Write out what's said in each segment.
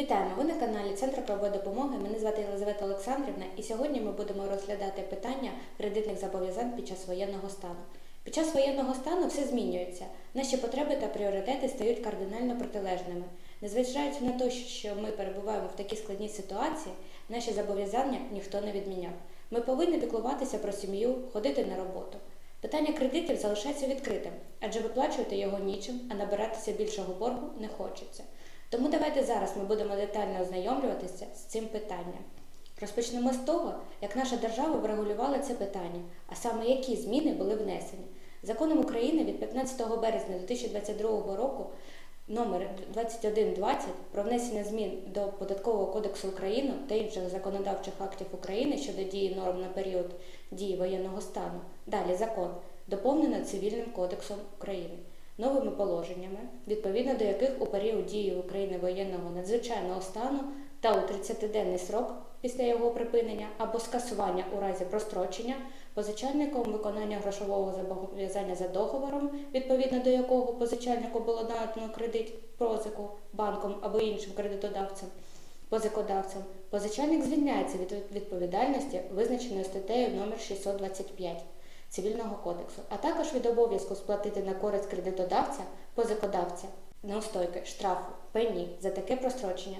Вітаємо! Ви на каналі Центру правової допомоги. Мене звати Єлизавета Олександрівна, і сьогодні ми будемо розглядати питання кредитних зобов'язань під час воєнного стану. Під час воєнного стану все змінюється. Наші потреби та пріоритети стають кардинально протилежними. Незважаючи на те, що ми перебуваємо в такій складній ситуації, наші зобов'язання ніхто не відміняв. Ми повинні піклуватися про сім'ю, ходити на роботу. Питання кредитів залишається відкритим, адже виплачувати його нічим, а набиратися більшого боргу не хочеться. Тому давайте зараз ми будемо детально ознайомлюватися з цим питанням. Розпочнемо з того, як наша держава врегулювала це питання, а саме які зміни були внесені. Законом України від 15 березня 2022 року номер 2120 про внесення змін до Податкового кодексу України та інших законодавчих актів України щодо дії норм на період дії воєнного стану. Далі закон доповнено Цивільним кодексом України новими положеннями, відповідно до яких у період дії в Україні воєнного надзвичайного стану та у 30-денний срок після його припинення або скасування у разі прострочення позичальником виконання грошового зобов'язання за договором, відповідно до якого позичальнику було надано кредит позику банком або іншим кредитодавцем. Позикодавцем позичальник звільняється від відповідальності, визначеної статтею номер 625 Цивільного кодексу, а також від обов'язку сплатити на користь кредитодавця, позикодавця, неустойки, штрафу, пені за таке прострочення.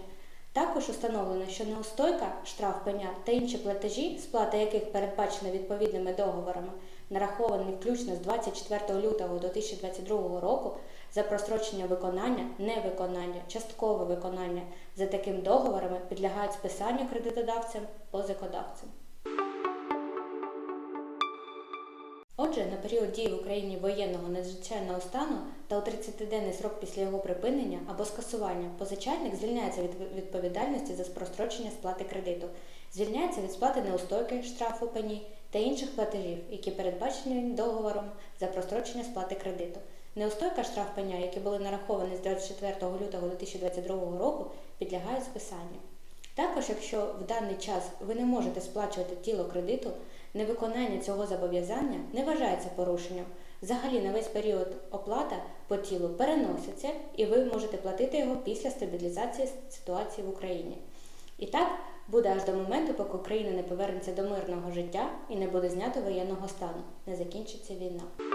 Також установлено, що неустойка, штраф пеня та інші платежі, сплата яких передбачена відповідними договорами, нараховані включно з 24 лютого 2022 року за прострочення виконання, невиконання, часткове виконання за таким договорами підлягають списанню кредитодавцям, позикодавцям. Отже, на період дії в Україні воєнного надзвичайного стану та у 30-денний срок після його припинення або скасування позичальник звільняється від відповідальності за прострочення сплати кредиту, звільняється від сплати неустойки, штрафу пені та інших платежів, які передбачені договором за прострочення сплати кредиту. Неустойка штраф пеня, які були нараховані з 24 лютого 2022 року, підлягають списанню. Також, якщо в даний час ви не можете сплачувати тіло кредиту, невиконання цього зобов'язання не вважається порушенням. Взагалі на весь період оплата по тілу переноситься і ви можете платити його після стабілізації ситуації в Україні. І так буде аж до моменту, поки Україна не повернеться до мирного життя і не буде знято воєнного стану, не закінчиться війна.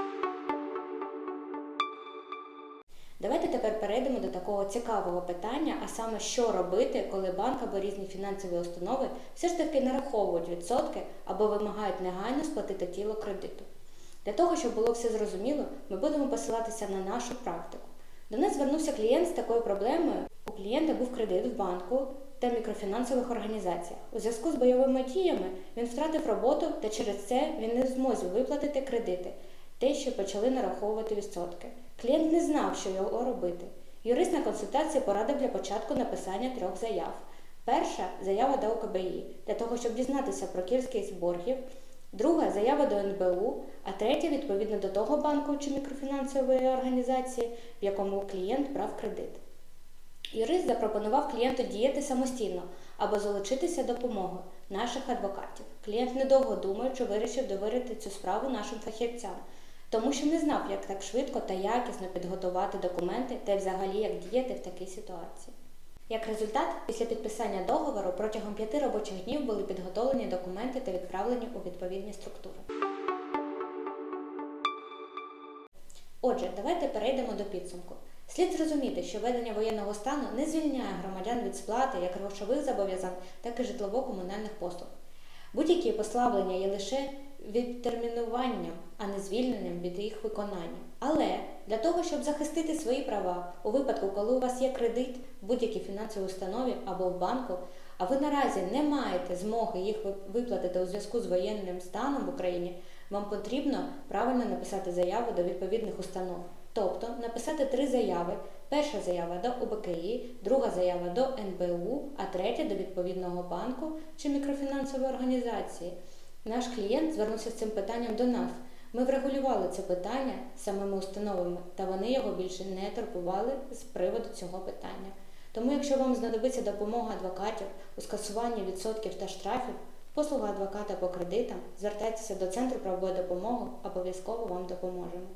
Давайте тепер перейдемо до такого цікавого питання, а саме, що робити, коли банк або різні фінансові установи все ж таки нараховують відсотки або вимагають негайно сплатити тіло кредиту. Для того, щоб було все зрозуміло, ми будемо посилатися на нашу практику. До нас звернувся клієнт з такою проблемою. У клієнта був кредит в банку та мікрофінансових організаціях. У зв'язку з бойовими діями він втратив роботу та через це він не в змозі виплатити кредити, те, що почали нараховувати відсотки. Клієнт не знав, що його робити. Юрисна консультація порадив для початку написання трьох заяв. Перша заява до ОКБІ для того, щоб дізнатися про кількість боргів, друга заява до НБУ, а третя відповідно до того банку чи мікрофінансової організації, в якому клієнт брав кредит. Юрист запропонував клієнту діяти самостійно або залучитися допомогою наших адвокатів. Клієнт недовго думаючи вирішив довірити цю справу нашим фахівцям тому що не знав, як так швидко та якісно підготувати документи та й взагалі як діяти в такій ситуації. Як результат, після підписання договору протягом п'яти робочих днів були підготовлені документи та відправлені у відповідні структури. Отже, давайте перейдемо до підсумку. Слід зрозуміти, що введення воєнного стану не звільняє громадян від сплати як грошових зобов'язань, так і житлово-комунальних послуг. Будь-які послаблення є лише відтермінуванням, а не звільненням від їх виконання. Але для того, щоб захистити свої права у випадку, коли у вас є кредит в будь-якій фінансовій установі або в банку, а ви наразі не маєте змоги їх виплатити у зв'язку з воєнним станом в Україні, вам потрібно правильно написати заяву до відповідних установ. Тобто написати три заяви. Перша заява до ОБКІ, друга заява до НБУ, а третя до відповідного банку чи мікрофінансової організації. Наш клієнт звернувся з цим питанням до нас. Ми врегулювали це питання самими установами, та вони його більше не турбували з приводу цього питання. Тому, якщо вам знадобиться допомога адвокатів у скасуванні відсотків та штрафів, послуга адвоката по кредитам, звертайтеся до Центру правової допомоги, обов'язково вам допоможемо.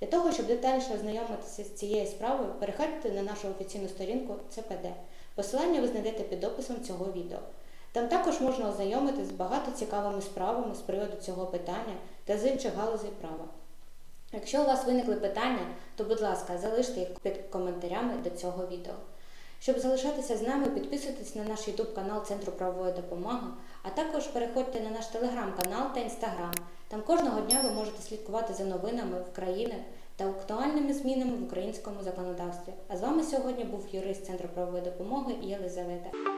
Для того, щоб детальніше ознайомитися з цією справою, переходьте на нашу офіційну сторінку ЦПД. Посилання ви знайдете під описом цього відео. Там також можна ознайомитись з багато цікавими справами з приводу цього питання та з інших галузей права. Якщо у вас виникли питання, то будь ласка, залиште їх під коментарями до цього відео. Щоб залишатися з нами, підписуйтесь на наш YouTube канал Центру правової допомоги, а також переходьте на наш телеграм-канал та інстаграм. Там кожного дня ви можете слідкувати за новинами в країні та актуальними змінами в українському законодавстві. А з вами сьогодні був юрист Центру правової допомоги Єлизавета.